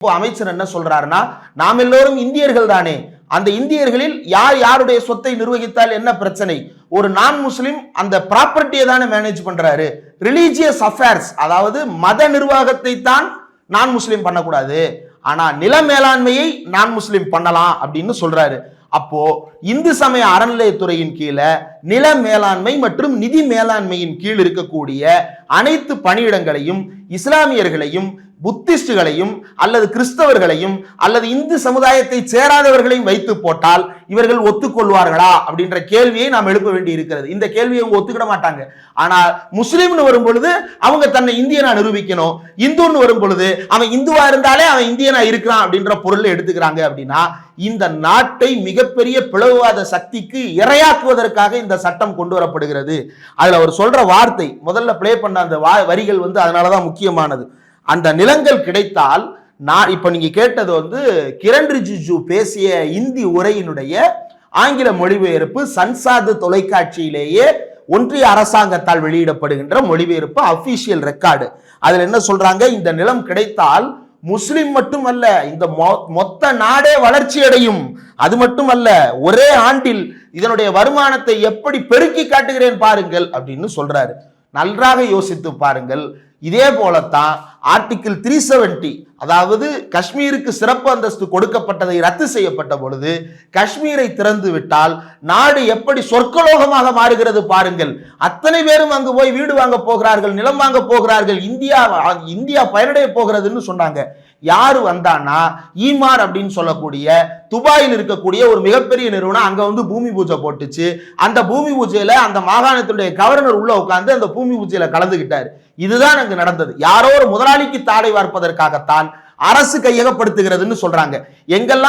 இப்போ அமைச்சர் என்ன சொல்றாருன்னா நாம் எல்லோரும் இந்தியர்கள் தானே. அந்த இந்தியர்களில் யார் யாருடைய சொத்தை நிர்வகித்தால் என்ன பிரச்சனை? ஒரு நான் முஸ்லிம் அந்த ப்ராப்பர்ட்டியை தானே மேனேஜ் பண்றாரு. ரிலீஜியஸ் அஃபேர்ஸ் அதாவது மத நிர்வாகத்தை தான் நான் முஸ்லிம் பண்ணக்கூடாது. ஆனா நில மேலாண்மையை நான் முஸ்லிம் பண்ணலாம் அப்படின்னு சொல்றாரு. அப்போ இந்து சமய அறநிலையத்துறையின் கீழே நில மேலாண்மை மற்றும் நிதி மேலாண்மையின் கீழ் இருக்கக்கூடிய அனைத்து பணியிடங்களையும் இஸ்லாமியர்களையும் புத்திஸ்டுகளையும் அல்லது கிறிஸ்தவர்களையும் அல்லது இந்து சமுதாயத்தை சேராதவர்களையும் வைத்து போட்டால் இவர்கள் ஒத்துக்கொள்வார்களா அப்படின்ற கேள்வியை நாம் எழுப்ப வேண்டி இருக்கிறது. இந்த கேள்வியை அவங்க ஒத்துக்கிட மாட்டாங்க. ஆனால் முஸ்லீம்னு வரும் பொழுது அவங்க தன்னை இந்தியனா நிரூபிக்கணும். இந்துன்னு வரும் பொழுது அவன் இந்துவா இருந்தாலே அவன் இந்தியனா இருக்கிறான் அப்படின்ற பொருளை எடுத்துக்கிறாங்க அப்படின்னா இந்த நாட்டை மிகப்பெரிய பிளவுவாத சக்திக்கு இரையாக்குவதற்காக இந்த சட்டம் கொண்டு வரப்படுகிறது. அதில் அவர் சொல்கிற வார்த்தை முதல்ல ப்ளே பண்ண அந்த வா- வரிகள் வந்து அதனால தான் முக்கியமானது. அந்த நிலங்கள் கிடைத்தால் நான் இப்போ நீங்கள் கேட்டது வந்து கிரண் ரிஜிஜு பேசிய இந்தி உரையினுடைய ஆங்கில மொழிபெயர்ப்பு சன்சாது தொலைக்காட்சியிலேயே ஒன்றிய அரசாங்கத்தால் வெளியிடப்படுகின்ற மொழிபெயர்ப்பு அஃபீஷியல் ரெக்கார்டு அதில் என்ன சொல்கிறாங்க இந்த நிலம் கிடைத்தால் முஸ்லிம் மட்டுமல்ல இந்த மொ- மொத்த நாடே வளர்ச்சி அடையும். அது மட்டுமல்ல ஒரே ஆண்டில் இதனுடைய வருமானத்தை எப்படி பெருக்கி காட்டுகிறேன் பாருங்கள் அப்படின்னு சொல்றாரு. நன்றாக யோசித்து பாருங்கள். இதே போலத்தான் ஆர்டிக்கிள் த்ரீ செவன்டி அதாவது காஷ்மீருக்கு சிறப்பு அந்தஸ்து கொடுக்கப்பட்டதை ரத்து செய்யப்பட்ட பொழுது காஷ்மீரை திறந்து விட்டால் நாடு எப்படி சொர்க்கலோகமாக மாறுகிறது பாருங்கள். அத்தனை பேரும் அங்கு போய் வீடு வாங்க போகிறார்கள் நிலம் வாங்க போகிறார்கள் இந்தியா இந்தியா பயனடைய போகிறதுன்னு சொன்னாங்க. யாரு வந்தான்னா ஈமார் அப்படின்னு சொல்லக்கூடிய துபாயில் இருக்கக்கூடிய ஒரு மிகப்பெரிய நிறுவனம் அங்க வந்து பூமி பூஜை போட்டுச்சு. அந்த பூமி பூஜையில அந்த மாகாணத்தினுடைய கவர்னர் உள்ள உட்கார்ந்து அந்த பூமி பூஜையில் கலந்துகிட்டார். இதுதான் அங்கு நடந்தது. யாரோ ஒரு முதலாளிக்கு தாடை வார்ப்பதற்காகத்தான் அரசு கையகப்படுத்துகிறதுன்னு சொல்றாங்க. எங்கெல்லாம்